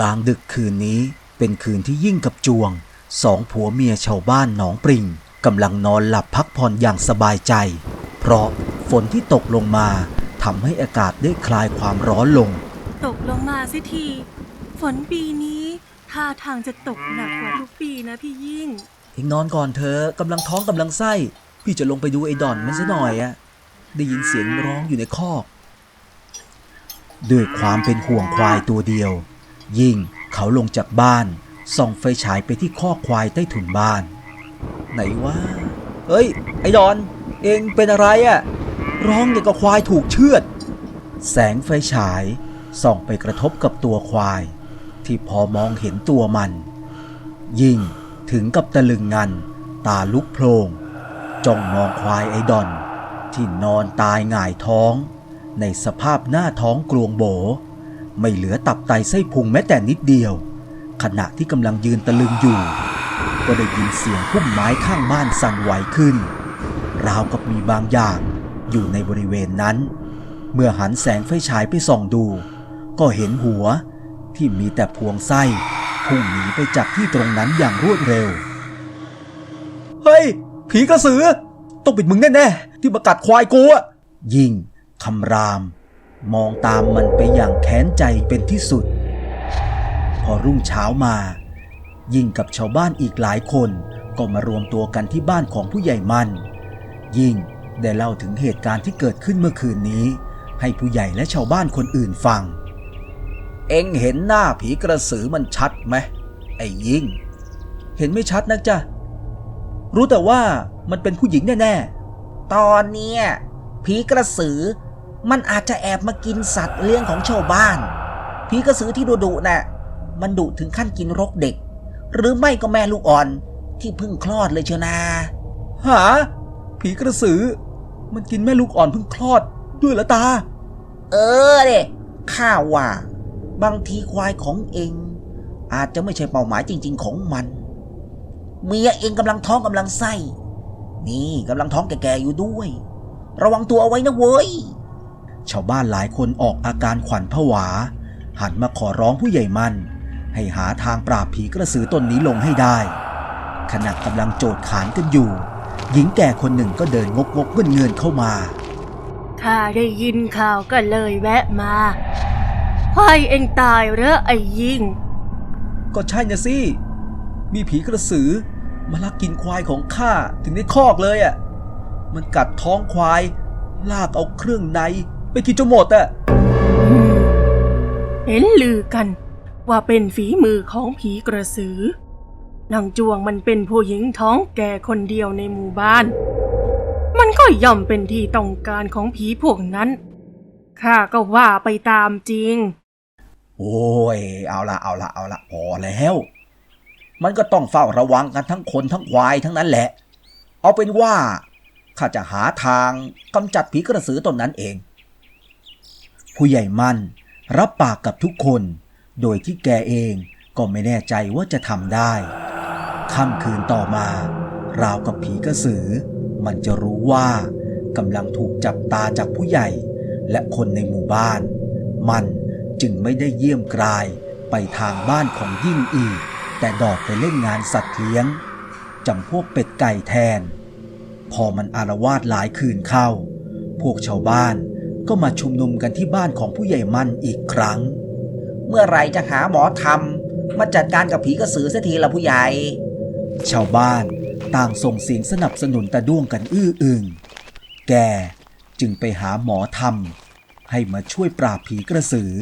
ลางดึกคืนนี้เป็นคืนที่ยิ่งกับจวง สองผัวเมียชาวบ้านหนองปริงกำลังนอนหลับพักผ่อนอย่างสบายใจ เพราะฝนที่ตกลงมาทำให้อากาศได้คลายความร้อนลง ตกลงมาสิที ฝนปีนี้ท่าทางจะตกหนักกว่าทุกปีนะพี่ยิ่งเองนอนก่อนเธอะกำลังท้องกำลังไส้ พี่จะลงไปดูไอ้ดอนมันซะหน่อยอะได้ยินเสียงร้องอยู่ในคอก ด้วยความเป็นห่วงควายตัวเดียว ยิ่งเขาลงจากบ้านส่องไฟฉายไปที่คอควายใต้ถุนบ้าน ไหนวะเฮ้ย ไอ้ดอน เองเป็นอะไรอะร้องอย่างกับควายถูกเชือด แสงไฟฉายส่องไปกระทบกับตัวควาย ที่พอมองเห็นตัวมัน ยิ่งถึงกับตะลึงงัน ตาลุกโพลงจ้องมองควายไอดอน ที่นอนตายหง่ายท้อง ในสภาพหน้าท้องกลวงโบ ไม่เหลือตับไตไส้พุงแม้แต่นิดเดียว ขณะที่กำลังยืนตะลึงอยู่ ก็ได้ยินเสียงพุ่มไม้ข้างบ้านสั่นไหวขึ้น ราวกับมีบางอย่างอยู่ในบริเวณนั้น เมื่อหันแสงไฟฉายไปส่องดู ก็เห็นหัวที่มีแต่พวงไส้พุ่งหนีไปจากที่ตรงนั้นอย่างรวดเร็ว เฮ้ย ผีกระสือ ต้องเป็นมึงแน่ ๆ ที่มากัดควายกูอะยิ่งคำราม มองตามมันไปอย่างแค้นใจเป็นที่สุด พอรุ่งเช้ามา ยิ่งกับชาวบ้านอีกหลายคนก็มารวมตัวกันที่บ้านของผู้ใหญ่มัน ยิ่งได้เล่าถึงเหตุการณ์ที่เกิดขึ้นเมื่อคืนนี้ ให้ผู้ใหญ่และชาวบ้านคนอื่นฟัง เอ็งเห็นหน้าผีกระสือมันชัดไหมไอ้ยิ่ง เห็นไม่ชัดนะจ๊ะรู้แต่ว่ามันเป็นผู้หญิงแน่ๆ ตอนเนี้ยผีกระสือ มันอาจจะแอบมากินสัตว์เลี้ยงของชาวบ้านผีกระสือที่ดุดุๆน่ะมันดุถึงขั้นกินรกเด็ก หรือไม่ก็แม่ลูกอ่อนที่เพิ่งคลอดเลยเชียวนาๆหาผีกระสือ มันกินแม่ลูกอ่อนเพิ่งคลอดด้วยเหรอตา เออเด็ข้าว่า บางทีควายของเอง อาจจะไม่ใช่เป้าหมายจริง ๆ ของมัน เมียเองกำลังท้องกำลังไส้ นี่กำลังท้องแก่ๆอยู่ด้วย ระวังตัวเอาไว้นะเว้ย ชาวบ้านหลายคนออกอาการขวัญผวา หันมาขอร้องผู้ใหญ่มันให้หาทางปราบผีกระสือตนนี้ลงให้ได้ ขณะกำลังโจดขานกันอยู่ หญิงแก่คนหนึ่งก็เดินงกงกเงินเงินๆเข้ามาข้าได้ยินข่าวก็เลยแวะมาควายเองตายเหรอไอ้ยิ่งก็ใช่นะสิ มีผีกระสือ มาลักกินควายของข้าถึงได้คอกเลยอะ่ะ มันกัดท้องควาย ลากเอาเครื่องใน ไปกินจนหมดอะอืมเห็นลือกัน ว่าเป็นฝีมือของผีกระสือนางจวงมันเป็นผู้หญิงท้องแก่คนเดียวในหมู่บ้าน มันก็ย่อมเป็นที่ต้องการของผีพวกนั้น ข้าก็ว่าไปตามจริง โอ้ย เอาละเอาละเอาละพอแล้ว มันก็ต้องเฝ้าระวังกันทั้งคนทั้งควายทั้งนั้นแหละ เอาเป็นว่าข้าจะหาทางกำจัดผีกระสือตนนั้นเอง ผู้ใหญ่มั่น รับปากกับทุกคน โดยที่แกเองก็ไม่แน่ใจว่าจะทำได้ค่ำคืนต่อมา ราวกับผีกระสือ มันจะรู้ว่ากำลังถูกจับตาจากผู้ใหญ่ และคนในหมู่บ้าน มันจึงไม่ได้เยี่ยมกรายไปทางบ้านของยิ่งอีก แต่ดอดไปเล่นงานสัตว์เลี้ยงจำพวกเป็ดไก่แทน พอมันอารวาสหลายคืนเข้า พวกชาวบ้าน ก็มาชุมนุมกันที่บ้านของผู้ใหญ่มันอีกครั้ง เมื่อไรจะหาหมอทำมาจัดการกับผีกระสือเสียทีละผู้ใหญ่ ชาวบ้านต่างส่งเสียงสนับสนุนตาด้วงกันอื้ออึงแกจึงไปหาหมอธรรมให้มาช่วยปราบผีกระสือ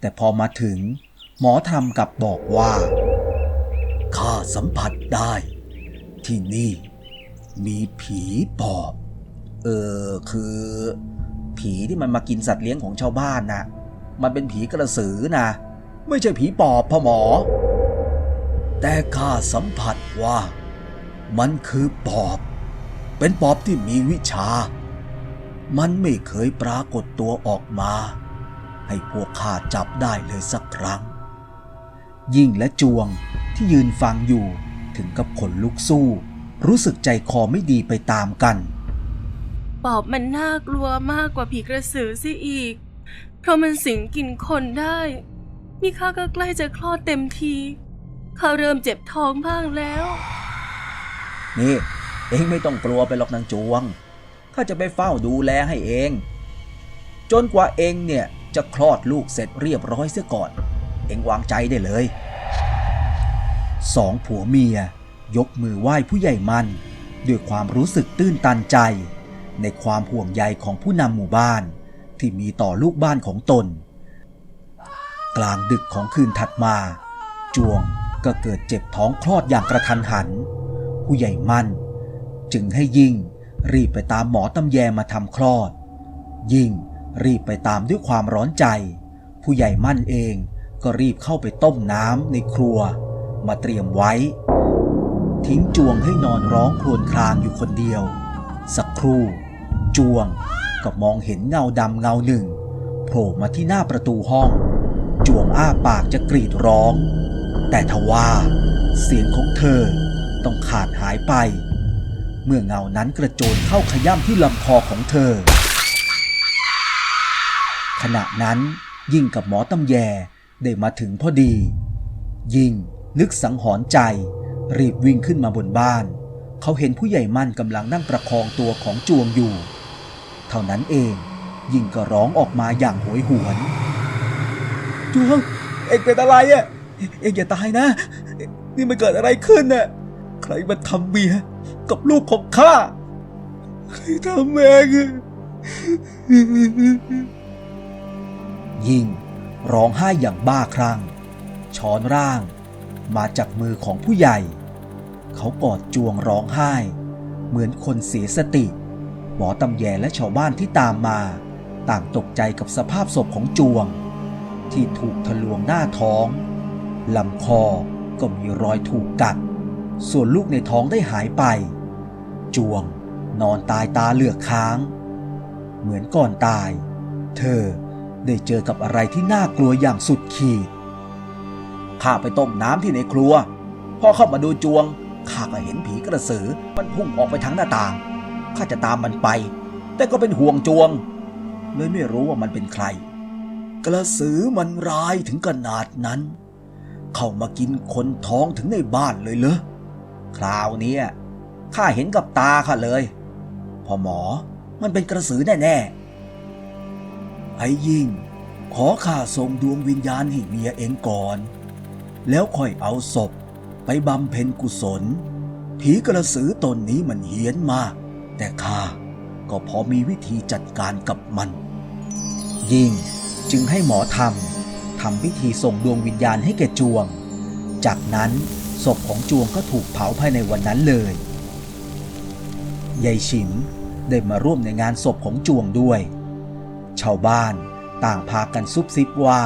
แต่พอมาถึง หมอธรรมกลับบอกว่าข้าสัมผัสได้ ที่นี่ มีผีปอบ เออคือ ผีที่มันมากินสัตว์เลี้ยงของชาวบ้านนะมันเป็นผีกระสือนะ ไม่ใช่ผีปอบพ่อหมอ แต่ข้าสัมผัสว่า มันคือปอบ เป็นปอบที่มีวิชา มันไม่เคยปรากฏตัวออกมา ให้พวกข้าจับได้เลยสักครั้ง ยิ่งและจวงที่ยืนฟังอยู่ถึงกับขนลุกสู้ รู้สึกใจคอไม่ดีไปตามกัน ปอบมันน่ากลัวมากกว่าผีกระสือซิอีก เพราะมันสิงกินคนได้นี่ข้าก็ใกล้จะคลอดเต็มทีข้าเริ่มเจ็บท้องบ้างแล้ว นี่เองไม่ต้องกลัวไปหรอกนางจวงข้าจะไปเฝ้าดูแลให้เอง จนกว่าเองเนี่ยจะคลอดลูกเสร็จเรียบร้อยเสียก่อน เองวางใจได้เลยสองผัวเมีย ยกมือไหว้ผู้ใหญ่มัน ด้วยความรู้สึกตื้นตันใจ ในความห่วงใยของผู้นำหมู่บ้านที่มีต่อลูกบ้านของตน กลางดึกของคืนถัดมา จวงก็เกิดเจ็บท้องคลอดอย่างกระทันหัน ผู้ใหญ่มั่น จึงให้ยิ่งรีบไปตามหมอตำแยมาทำคลอด ยิ่งรีบไปตามด้วยความร้อนใจ ผู้ใหญ่มั่นเองก็รีบเข้าไปต้มน้ำในครัว มาเตรียมไว้ ทิ้งจวงให้นอนร้องครวญครางอยู่คนเดียว สักครู่ จวงก็มองเห็นเงาดำเงาหนึ่งโผล่มาที่หน้าประตูห้อง จวงอ้าปากจะกรีดร้อง แต่ทว่า เสียงของเธอต้องขาดหายไป เมื่อเงานั้นกระโจนเข้าขย่ำที่ลำคอของเธอ ขณะนั้นยิ่งกับหมอตำแยได้มาถึงพอดี ยิ่งนึกสังหรณ์ใจ รีบวิ่งขึ้นมาบนบ้าน เขาเห็นผู้ใหญ่มั่นกำลังนั่งประคองตัวของจวงอยู่ เท่านั้นเอง ยิ่งก็ร้องออกมาอย่างโหยหวนจวงเอ็งเป็นอะไรอะ่ะเอ็งอย่าตายนะ นี่มันเกิดอะไรขึ้นน่ะใครมาทำเมียกับลูกของข้าใครทำแม่งอะยิ่งร้องไห้อย่างบ้าคลั่งช้อนร่าง มาจากมือของผู้ใหญ่ เขากอดจวงร้องไห้ เหมือนคนเสียสติ หมอตำแยและชาวบ้านที่ตามมา ต่างตกใจกับสภาพศพของจวง ที่ถูกทะลวงหน้าท้องลำคอก็มีรอยถูกกัด ส่วนลูกในท้องได้หายไป จวงนอนตายตาเหลือกค้าง เหมือนก่อนตาย เธอได้เจอกับอะไรที่น่ากลัวอย่างสุดขีด ข้าไปต้มน้ำที่ในครัว พอเข้ามาดูจวง ข้าก็เห็นผีกระสือมันพุ่งออกไปทางหน้าต่าง ข้าจะตามมันไป แต่ก็เป็นห่วงจวง เลยไม่รู้ว่ามันเป็นใคร กระสือมันร้ายถึงขนาดนั้น เข้ามากินคนท้องถึงในบ้านเลยเหรอคราวนี้ข้าเห็นกับตาข้าเลยพ่อหมอมันเป็นกระสือแน่ๆไอ้ยิ่ง ขอข้าส่งดวงวิญญาณให้เมียเองก่อน แล้วค่อยเอาศพไปบำเพ็ญกุศล ผีกระสือตนนี้มันเฮี้ยนมาก แต่ข้าก็พอมีวิธีจัดการกับมัน ยิ่งจึงให้หมอทำทำพิธีส่งดวงวิญญาณให้แก่จวง จากนั้นศพของจวงก็ถูกเผาภายในวันนั้นเลยยายฉิมได้มาร่วมในงานศพของจวงด้วย ชาวบ้านต่างพากันซุบซิบว่า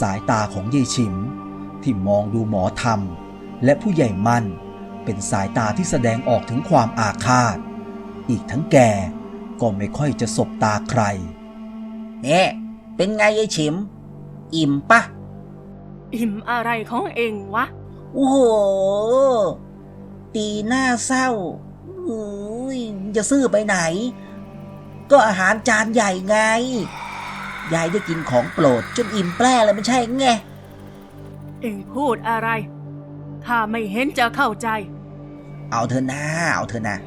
สายตาของยายฉิม ที่มองดูหมอธรรม และผู้ใหญ่มั่น เป็นสายตาที่แสดงออกถึงความอาฆาต อีกทั้งแกก็ไม่ค่อยจะสบตาใครเนี่ยเป็นไงยายฉิม อิ่มปะ อิ่มอะไรของเองวะ โอ้โห ตีหน้าเศร้าอุ้ยจะซื้อไปไหน ก็อาหารจานใหญ่ไง ยายได้กินของโปรดจนอิ่มแปร่เลยไม่ใช่ไง เองพูดอะไรข้าไม่เห็นจะเข้าใจ เอาเธอหน้าเอาเธอนะ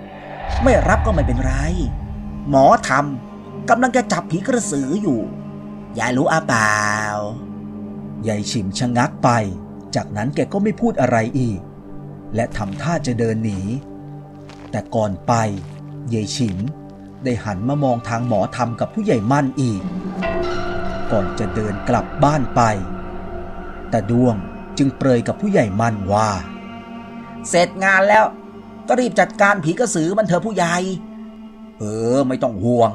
ไม่รับก็ไม่เป็นไร หมอทำกำลังจะจับผีกระสืออยู่ ยายรู้อาเปล่ายายฉิมชะงักไป จากนั้นแกก็ไม่พูดอะไรอีก และทำท่าจะเดินหนี แต่ก่อนไปยายฉิมได้หันมามองทางหมอทำกับผู้ใหญ่มั่นอีก ก่อนจะเดินกลับบ้านไป แต่ดวงจึงเปรยกับผู้ใหญ่มั่นว่า เสร็จงานแล้ว ก็รีบจัดการผีกระสือมันเถอะผู้ใหญ่ เออ ไม่ต้องห่วง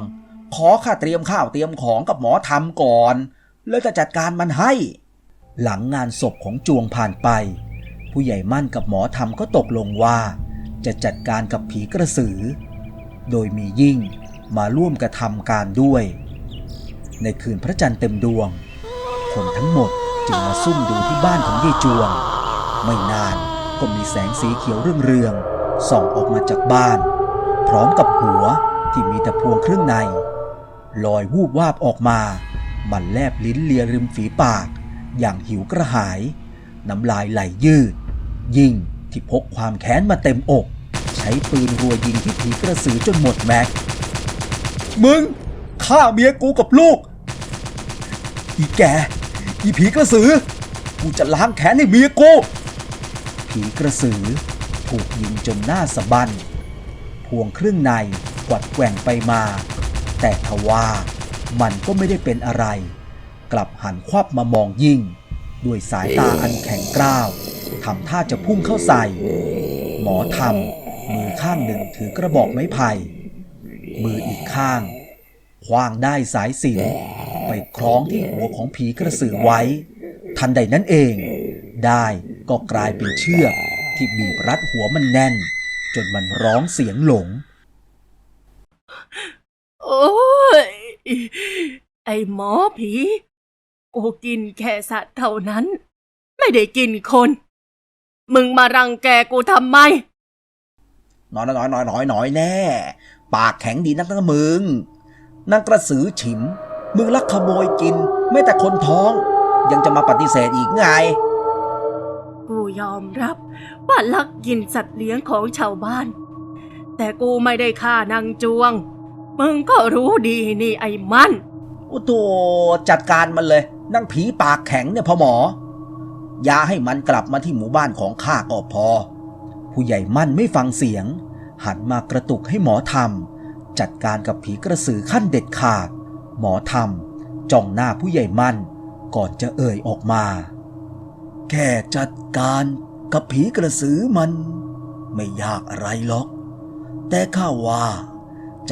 ขอข้าเตรียมข้าวเตรียมของกับหมอทำก่อน แล้วจะจัดการมันให้ หลังงานศพของจวงผ่านไป ผู้ใหญ่มั่นกับหมอธรรมก็ตกลงว่า จะจัดการกับผีกระสือ โดยมียิ่งมาร่วมกระทำการด้วย ในคืนพระจันทร์เต็มดวง คนทั้งหมดจึงมาซุ่มดูที่บ้านของยายจวง ไม่นานก็มีแสงสีเขียวเรื่องๆ ส่องออกมาจากบ้าน พร้อมกับหัวที่มีแต่พวงเครื่องใน ลอยวูบวาบออกมา มันแลบลิ้นเลียริมฝีปาก อย่างหิวกระหาย น้ำลายไหลยืด ยิ่งที่พกความแค้นมาเต็มอก ใช้ปืนรัวยิงที่ผีกระสือจนหมดแม็ก มึงฆ่าเมียกูกับลูก อีแก อีผีกระสือ กูจะล้างแค้นให้เมียกู ผีกระสือ ถูกยิงจนหน้าสะบันพวงเครื่องในกวัดแกว่งไปมา แต่ทว่ามันก็ไม่ได้เป็นอะไร กลับหันควับมามองยิ่ง ด้วยสายตาอันแข็งกร้าวทำท่าจะพุ่งเข้าใส่ หมอทำมือข้างหนึ่งถือกระบอกไม้ไผ่มืออีกข้างคว้างได้สายสินไปคล้องที่หัวของผีกระสือไว้ ทันใดนั้นเอง ได้ก็กลายเป็นเชือก ที่บีบรัดหัวมันแน่น จนมันร้องเสียงหลง โอ้ย ไอหมอผีกูกินแค่สัตว์เท่านั้น ไม่ได้กินคน มึงมารังแกกูทำไม น้อยน้อยน้อยน้อยน้อยแน่ ปากแข็งดีนักนะมึงนางกระสือฉิม มึงลักขโมยกิน ไม่แต่คนท้อง ยังจะมาปฏิเสธอีกไง กูยอมรับ ว่าลักกินสัตว์เลี้ยงของชาวบ้าน แต่กูไม่ได้ฆ่านางจวง มึงก็รู้ดีนี่ไอ้มันโอ้โตจัดการมันเลย นั่งผีปากแข็งเนี่ยพ่อหมอ อย่าให้มันกลับมาที่หมู่บ้านของข้าก็พอ ผู้ใหญ่มั่นไม่ฟังเสียง หันมากระตุกให้หมอทำจัดการกับผีกระสือขั้นเด็ดขาด หมอทำจ้องหน้าผู้ใหญ่มั่น ก่อนจะเอ่ยออกมา แค่จัดการ กับผีกระสือมัน ไม่ยากอะไรหรอก แต่ข้าว่า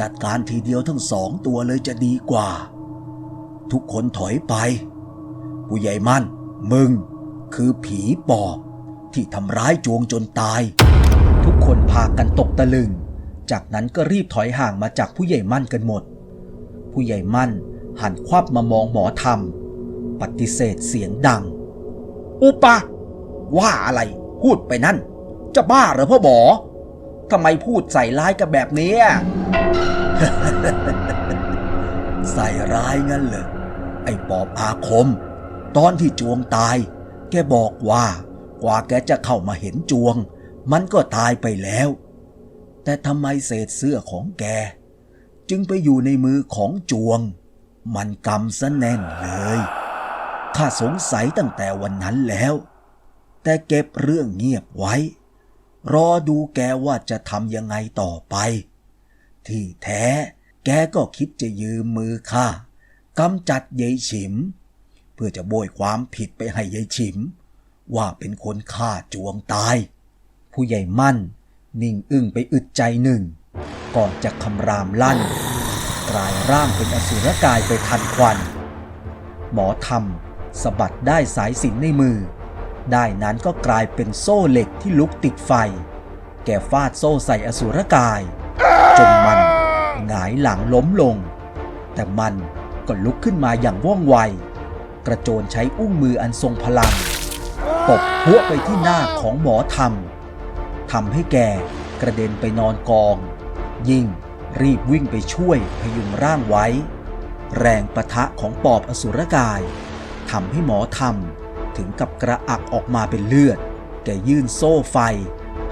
จัดการทีเดียวทั้งสองตัวเลยจะดีกว่า ทุกคนถอยไป ผู้ใหญ่มั่น มึง คือผีปอบที่ทำร้ายจวงจนตาย ทุกคนพากันตกตะลึง จากนั้นก็รีบถอยห่างมาจากผู้ใหญ่มั่นกันหมด ผู้ใหญ่มั่นหันควับมามองหมอธรรม ปฏิเสธเสียงดัง อุปะว่าอะไร พูดไปนั่น จะบ้าเหรอพ่อหมอทำไมพูดใส่ร้ายกันแบบนี้ ใส่ร้ายงั้นเลยไอ้ปอบอาคม ตอนที่จวงตาย แกบอกว่ากว่าแกจะเข้ามาเห็นจวง มันก็ตายไปแล้ว แต่ทำไมเศษเสื้อของแก จึงไปอยู่ในมือของจวง มันกำซะแน่นเลย ข้าสงสัยตั้งแต่วันนั้นแล้ว แต่เก็บเรื่องเงียบไว้ รอดูแกว่าจะทำยังไงต่อไป ที่แท้แกก็คิดจะยืมมือข้ากำจัดยายฉิม เพื่อจะโบยความผิดไปให้ยายฉิม ว่าเป็นคนฆ่าจวงตาย ผู้ใหญ่มั่น นิ่งอึ้งไปอึดใจหนึ่ง ก่อนจะคำรามลั่น กลายร่างเป็นอสุรกายไปทันควัน หมอทำสะบัดได้สายสินในมือ ได้นั้นก็กลายเป็นโซ่เหล็กที่ลุกติดไฟ แกฟาดโซ่ใส่อสุรกาย จนมันหงายหลังล้มลง แต่มันก็ลุกขึ้นมาอย่างว่องไว กระโจนใช้อุ้งมืออันทรงพลัง ตบพัวไปที่หน้าของหมอธรรมทำให้แกกระเด็นไปนอนกอง ยิ่งรีบวิ่งไปช่วยพยุงร่างไว้ แรงปะทะของปอบอสุรกายทำให้หมอธรรม ถึงกับกระอักออกมาเป็นเลือด แกยื่นโซ่ไฟ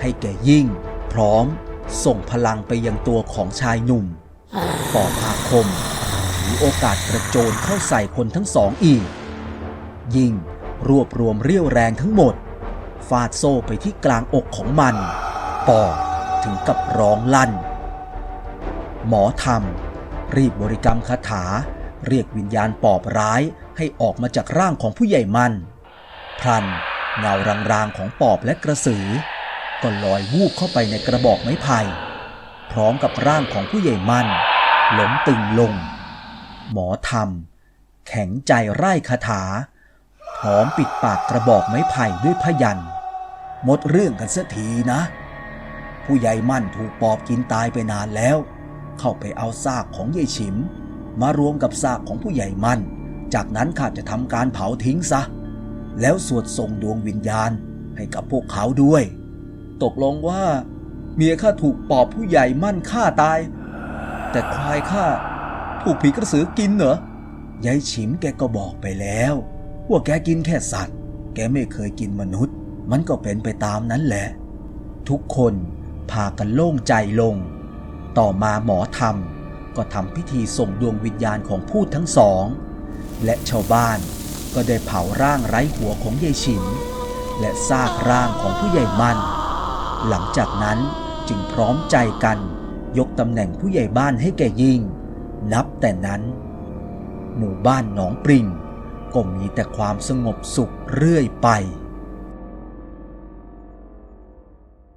ให้แกยิ่ง พร้อม ส่งพลังไปยังตัวของชายหนุ่มปอบอาคมถือโอกาสกระโจนเข้าใส่คนทั้งสองอีก ยิ่งรวบรวมเรี่ยวแรงทั้งหมด ฟาดโซ่ไปที่กลางอกของมัน ปอบถึงกับร้องลั่น หมอทำรีบบริกรรมคาถา เรียกวิญญาณปอบร้ายให้ออกมาจากร่างของผู้ใหญ่มัน พลันเงารางๆของปอบและกระสือ ก็ลอยวูบเข้าไปในกระบอกไม้ไผ่พร้อมกับร่างของผู้ใหญ่มันล้มตึงลง หมอทำแข็งใจไร่คาถาพร้อมปิดปากกระบอกไม้ไผ่ด้วยพยันหมดเรื่องกันเสียทีนะ ผู้ใหญ่มั่นถูกปอบกินตายไปนานแล้ว เข้าไปเอาซากของยายฉิม มารวมกับซากของผู้ใหญ่มั่น จากนั้นข้าจะทำการเผาทิ้งซะ แล้วสวดส่งดวงวิญญาณให้กับพวกเขาด้วย ตกลงว่า เมียข้าถูกปอบผู้ใหญ่มั่นฆ่าตาย แต่ควายข้าถูกผีกระสือกินเหรอยายฉิมแกก็บอกไปแล้วว่าแกกินแค่สัตว์ แกไม่เคยกินมนุษย์ มันก็เป็นไปตามนั้นแหละ ทุกคนพากันโล่งใจลง ต่อมาหมอธรรมก็ทำพิธีส่งดวงวิญญาณของพูดทั้งสอง และชาวบ้าน ก็ได้เผาร่างไร้หัวของยายฉิน และซากร่างของผู้ใหญ่มันหลังจากนั้นจึงพร้อมใจกัน ยกตำแหน่งผู้ใหญ่บ้านให้แก่ยิ่ง นับแต่นั้น หมู่บ้านหนองปริงก็มีแต่ความสงบสุขเรื่อยไป